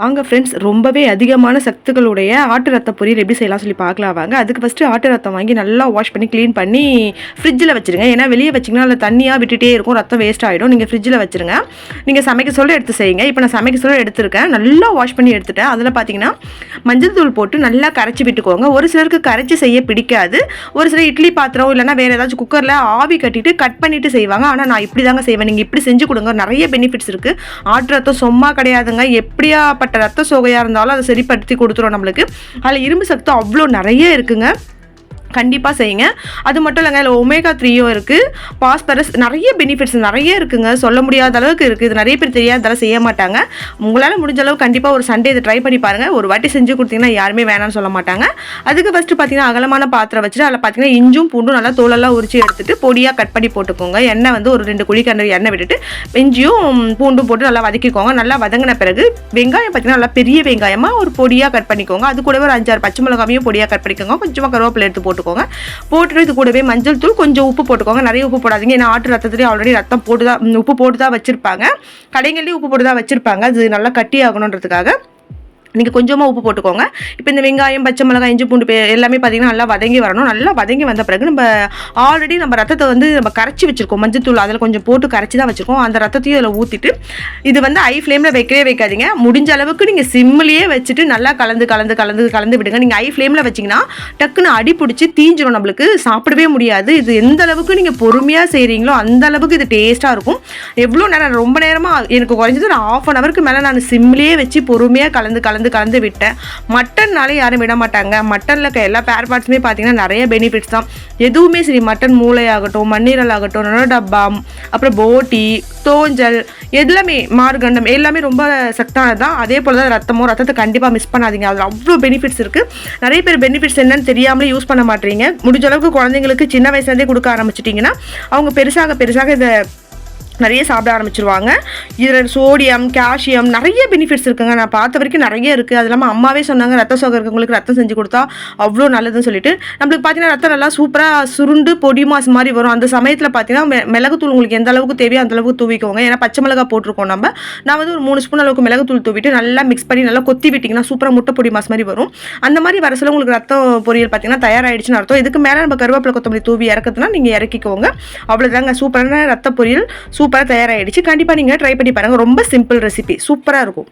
வாங்க ஃப்ரெண்ட்ஸ் ரொம்பவே அதிகமான சத்துக்களுடைய ஆட்டு ரத்த பொரியல் எப்படி செய்யலாம் சொல்லி பார்க்கலாம் வாங்க. அதுக்கு ஃபஸ்ட்டு ஆட்டு ரத்தம் வாங்கி நல்லா வாஷ் பண்ணி க்ளீன் பண்ணி ஃப்ரிட்ஜில் வச்சுருங்க. ஏன்னா வெளியே வச்சிங்கன்னா அதில் தண்ணியாக விட்டுட்டே இருக்கும் ரத்தம் வேஸ்ட் ஆகிடும் நீங்கள் ஃப்ரிட்ஜில் வச்சுருங்க. நீங்கள் சமைக்க சொல்ல எடுத்து செய்யுங்க. இப்போ நான் சமைக்க சொல்ல எடுத்திருக்கேன். நல்லா வாஷ் பண்ணி எடுத்துட்டேன். அதில் பார்த்தீங்கன்னா மஞ்சள் தூள் போட்டு நல்லா கரைச்சி விட்டுக்கோங்க. ஒரு சிலருக்கு கரைச்சி செய்ய பிடிக்காது. ஒரு சிலர் இட்லி பாத்திரம் இல்லைன்னா வேறு ஏதாச்சும் குக்கரில் ஆவி கட்டிட்டு கட் பண்ணிட்டு செய்வாங்க. ஆனால் நான் இப்படி தாங்க செய்வேன். நீங்கள் இப்படி செஞ்சு கொடுங்க. நிறைய பெனிஃபிட்ஸ் இருக்குது ஆட்டு ரத்தம் சும்மா கிடையாதுங்க. எப்படியா ஏகப்பட்ட ரத்த சோகையாக இருந்தாலும் அதை சரிப்படுத்தி கொடுத்துரும் நம்மளுக்கு. அதில் இரும்பு சத்து அவ்வளோ நிறைய இருக்குங்க. கண்டிப்பாக செய்யுங்க. அது மட்டும் இல்லைங்க இதில் ஒமேகா த்ரீயும் இருக்குது பாஸ்பரஸ் நிறைய பெனிஃபிட்ஸ் நிறைய இருக்குங்க. சொல்ல முடியாத அளவுக்கு இருக்குது இது நிறைய பேர் தெரியாததால செய்ய மாட்டாங்க. உங்களால் முடிஞ்ச அளவு கண்டிப்பாக ஒரு சண்டே இதை ட்ரை பண்ணி பாருங்கள் ஒரு வாட்டி செஞ்சு கொடுத்தீங்கன்னா யாருமே வேணாம்னு சொல்ல மாட்டாங்க. அதுக்கு ஃபஸ்ட்டு பார்த்தீங்கன்னா அகலமான பாத்திரம் வச்சுட்டு அதில் பார்த்தீங்கன்னா இஞ்சும் பூண்டும் நல்லா தோலெல்லாம் உரிச்சு எடுத்துட்டு பொடியாக கட் பண்ணி போட்டுக்கோங்க. எண்ணெய் வந்து ஒரு ரெண்டு குழிக்கண்டை எண்ணெய் விட்டுட்டு இஞ்சியும் பூண்டும் போட்டு நல்லா வதக்கிக்கோங்க. நல்லா வதங்கின பிறகு வெங்காயம் பார்த்தீங்கன்னா நல்லா பெரிய வெங்காயமாக ஒரு பொடியாக கட் பண்ணிக்கோங்க. அது கூட ஒரு அஞ்சாறு பச்சை மிளகாவையும் பொடியாக கட் பண்ணிக்கோங்க. கொஞ்சமாக கருவேப்பிலை எடுத்து போட்டுக்கோங்க. போட்டுட்டு இது கூடவே மஞ்சள் தூள் கொஞ்சம் உப்பு போட்டுக்கோங்க. நிறைய உப்பு போடாதீங்க. ஏன்னா ஆட்டு ரத்தத்துலேயே ஆல்ரெடி ரத்தம் போட்டு தான் உப்பு போட்டு தான் வச்சுருப்பாங்க. கடைங்கள்லேயும் உப்பு போட்டு தான் வச்சுருப்பாங்க. அது நல்லா கட்டி ஆகணுன்றதுக்காக நீங்கள் கொஞ்சமாக உப்பு போட்டுக்கோங்க. இப்போ இந்த வெங்காயம் பச்சை மிளகாய் இஞ்சி பூண்டு எல்லாமே பார்த்தீங்கன்னா நல்லா வதங்கி வரணும். நல்லா வதங்கி வந்த பிறகு நம்ம ஆல்ரெடி நம்ம ரத்தத்தை வந்து நம்ம கரைச்சி வச்சிருக்கோம். மஞ்சத்தூள் அதில் கொஞ்சம் போட்டு கரைச்சி தான் வச்சுருக்கோம். அந்த ரத்தத்தையும் அதில் ஊற்றிட்டு இது வந்து ஐ ஃப்ளேமில் வைக்கவே வைக்காதீங்க. முடிஞ்ச அளவுக்கு நீங்கள் சிம்மிலேயே வச்சுட்டு நல்லா கலந்து கலந்து கலந்து கலந்து விடுங்க. நீங்கள் ஐ ஃப்ளேமில் வச்சிங்கன்னா டக்குன்னு அடி பிடிச்சி தீஞ்சிரும் நம்மளுக்கு. சாப்பிடவே முடியாது. இது எந்த அளவுக்கு நீங்கள் பொறுமையாக செய்கிறீங்களோ அந்த அளவுக்கு இது டேஸ்ட்டாக இருக்கும். எவ்வளோ நேரம் ரொம்ப நேரமாக எனக்கு குறைஞ்சது ஒரு ஆஃப் அன் ஹவருக்கு மேலே நான் சிம்லேயே வச்சு பொறுமையாக கலந்து கலந்து கலந்து விட்டேன். மட்டன்னாலே யாரும் விட மாட்டாங்க. மட்டனில் இருக்க எல்லா பேர் பார்ட்ஸுமே பார்த்தீங்கன்னா நிறைய பெனிஃபிட்ஸ் தான். எதுவுமே சரி மட்டன் மூளையாகட்டும் மண்ணீரல் ஆகட்டும் டப்பா அப்புறம் போட்டி தோஞ்சல் எல்லாமே மார்கண்டம் எல்லாமே ரொம்ப சத்தானது தான் அதே போல் தான் ரத்தமும் ரத்தத்தை கண்டிப்பாக மிஸ் பண்ணாதீங்க. அதில் அவ்வளோ பெனிஃபிட்ஸ் இருக்குது நிறைய பேர் பெனிஃபிட்ஸ் என்னன்னு தெரியாமலே யூஸ் பண்ண மாட்டீங்க. முடிஞ்ச அளவுக்கு குழந்தைங்களுக்கு சின்ன வயசுலேருந்தே கொடுக்க ஆரம்பிச்சிட்டிங்கன்னா அவங்க பெருசாக பெருசாக இதை நிறைய சாப்பிட ஆரம்பிச்சிருவாங்க. இதில் சோடியம் கால்சியம் நிறைய பெனிஃபிட்ஸ் இருக்குங்க. நான் பார்த்த வரைக்கும் நிறைய இருக்குது அது இல்லாமல் அம்மாவே சொன்னாங்க ரத்த சோகை இருக்கவங்களுக்கு ரத்தம் செஞ்சு கொடுத்தா அவ்வளோ நல்லதுன்னு சொல்லிட்டு. நம்மளுக்கு பார்த்தீங்கன்னா ரத்தம் நல்லா சூப்பராக சுருண்டு பொடி மாஸ் மாதிரி வரும். அந்த சமயத்தில் பார்த்தீங்கன்னா மெ- மிளகுத்தூள் உங்களுக்கு எந்த அளவுக்கு தேவையோ அந்த அளவுக்கு தூவிக்கோங்க. ஏன்னா பச்சை மிளகா போட்டிருக்கோம் நம்ம. நான் வந்து ஒரு மூணு ஸ்பூன் அளவுக்கு மிளகுத்தூள் தூவிட்டு நல்லா மிக்ஸ் பண்ணி நல்லா கொத்தி விட்டிங்கன்னா சூப்பராக முட்டை பொடி மாஸ் மாதிரி வரும். அந்த மாதிரி வர சொல்ல உங்களுக்கு ரத்தம் பொரியல் பார்த்தீங்கன்னா தயாராகிடுச்சுன்னு அர்த்தம். இதுக்கு மேலே நம்ம கருவேப்பிலை கொத்தமல்லி தூவி இறக்குதுன்னா நீங்கள் இறக்கிக்கோங்க. அவ்வளோதாங்க சூப்பரான ரத்த பொரியல் சூப்பராக தயாராகிடுச்சு கண்டிப்பாக நீங்கள் ட்ரை பண்ணி பாருங்கள் ரொம்ப சிம்பிள் ரெசிபி சூப்பராக இருக்கும்.